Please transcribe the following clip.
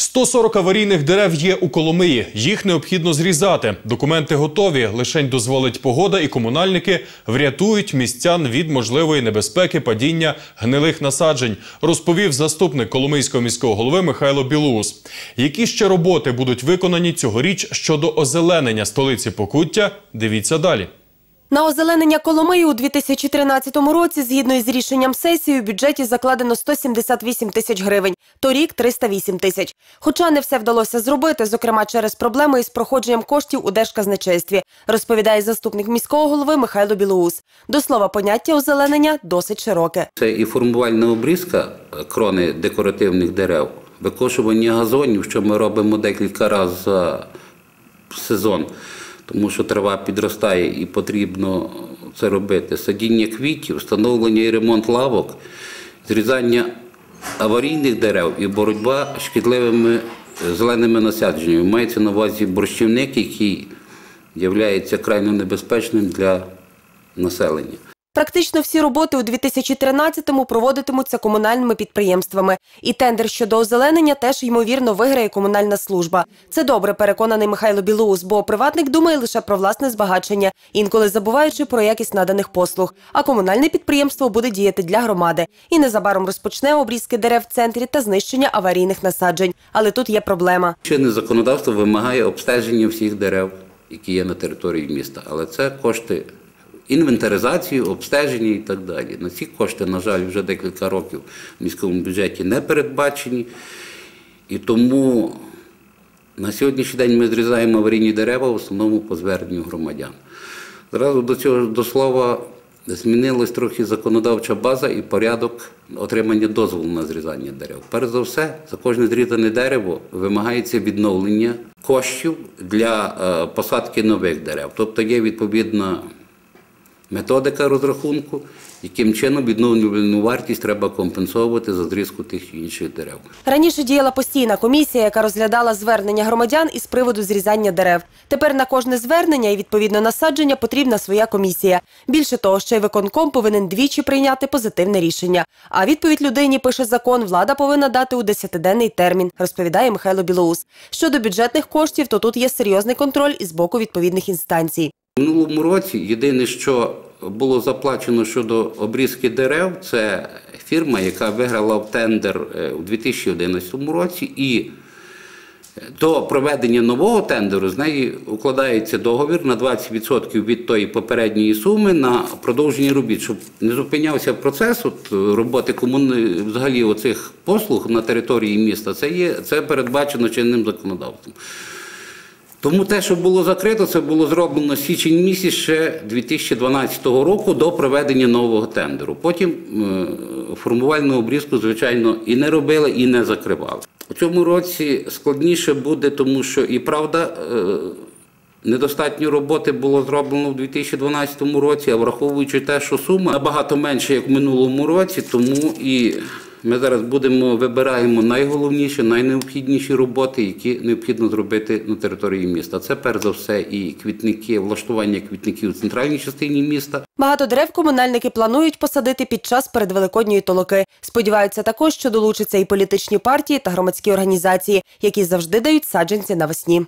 140 аварійних дерев є у Коломиї. Їх необхідно зрізати. Документи готові. Лишень дозволить погода, і комунальники врятують містян від можливої небезпеки падіння гнилих насаджень, розповів заступник Коломийського міського голови Михайло Білоус. Які ще роботи будуть виконані цьогоріч щодо озеленення столиці Покуття? Дивіться далі. На озеленення Коломиї у 2013 році, згідно із рішенням сесії, у бюджеті закладено 178 тисяч гривень, торік – 308 тисяч. Хоча не все вдалося зробити, зокрема через проблеми із проходженням коштів у Держказначействі, розповідає заступник міського голови Михайло Білоус. До слова, поняття озеленення досить широке. Це і формувальна обрізка е, крони декоративних дерев, викошування газонів, що ми робимо декілька разів за сезон, тому що трава підростає і потрібно це робити. Садіння квітів, встановлення і ремонт лавок, зрізання аварійних дерев і боротьба з шкідливими е, зеленими насадженнями. Мається на увазі борщівник, який є крайно небезпечним для населення. Практично всі роботи у 2013-му проводитимуться комунальними підприємствами. І тендер щодо озеленення теж, ймовірно, виграє комунальна служба. Це добре, переконаний Михайло Білоус, бо приватник думає лише про власне збагачення, інколи забуваючи про якість наданих послуг. А комунальне підприємство буде діяти для громади. І незабаром розпочне обрізки дерев в центрі та знищення аварійних насаджень. Але тут є проблема. Чинне законодавство вимагає обстеження всіх дерев, які є на території міста, але це кошти інвентаризації, обстеження і так далі. На ці кошти, на жаль, вже декілька років в міському бюджеті не передбачені. І тому на сьогоднішній день ми зрізаємо аварійні дерева в основному по зверненню громадян. Зразу до цього до слова. Змінилась трохи законодавча база і порядок отримання дозволу на зрізання дерев. Перш за все, за кожне зрізане дерево вимагається відновлення коштів для е, посадки нових дерев. Тобто є відповідна методика розрахунку, яким чином відновлювальну вартість треба компенсовувати за зрізку тих чи інших дерев. Раніше діяла постійна комісія, яка розглядала звернення громадян із приводу зрізання дерев. Тепер на кожне звернення і відповідно насадження потрібна своя комісія. Більше того, ще й виконком повинен двічі прийняти позитивне рішення. А відповідь людині пише закон, влада повинна дати у десятиденний термін, розповідає Михайло Білоус. Щодо бюджетних коштів, то тут є серйозний контроль із боку відповідних інстанцій. Минулому році єдине, що було заплачено щодо обрізки дерев, це фірма, яка виграла в тендер е, у 2011 році, і до проведення нового тендеру з неї укладається договір на 20% від тої попередньої суми на продовження робіт, щоб не зупинявся процес от, роботи комуни взагалі оцих послуг на території міста. Це є це передбачено чинним законодавством. Тому те, що було закрито, це було зроблено січень місяць ще 2012 року до проведення нового тендеру. Потім е, формувальну обрізку, звичайно, і не робили, і не закривали. У цьому році складніше буде, тому що і правда. Е, недостатньо роботи було зроблено в 2012 році, а враховуючи те, що сума набагато менша, як в минулому році, тому і ми зараз будемо вибираємо найголовніші, найнеобхідніші роботи, які необхідно зробити на території міста. Це перш за все і квітники, влаштування квітників у центральній частині міста. Багато дерев комунальники планують посадити під час передвеликодньої толоки. Сподіваються також, що долучаться і політичні партії та громадські організації, які завжди дають саджанці навесні.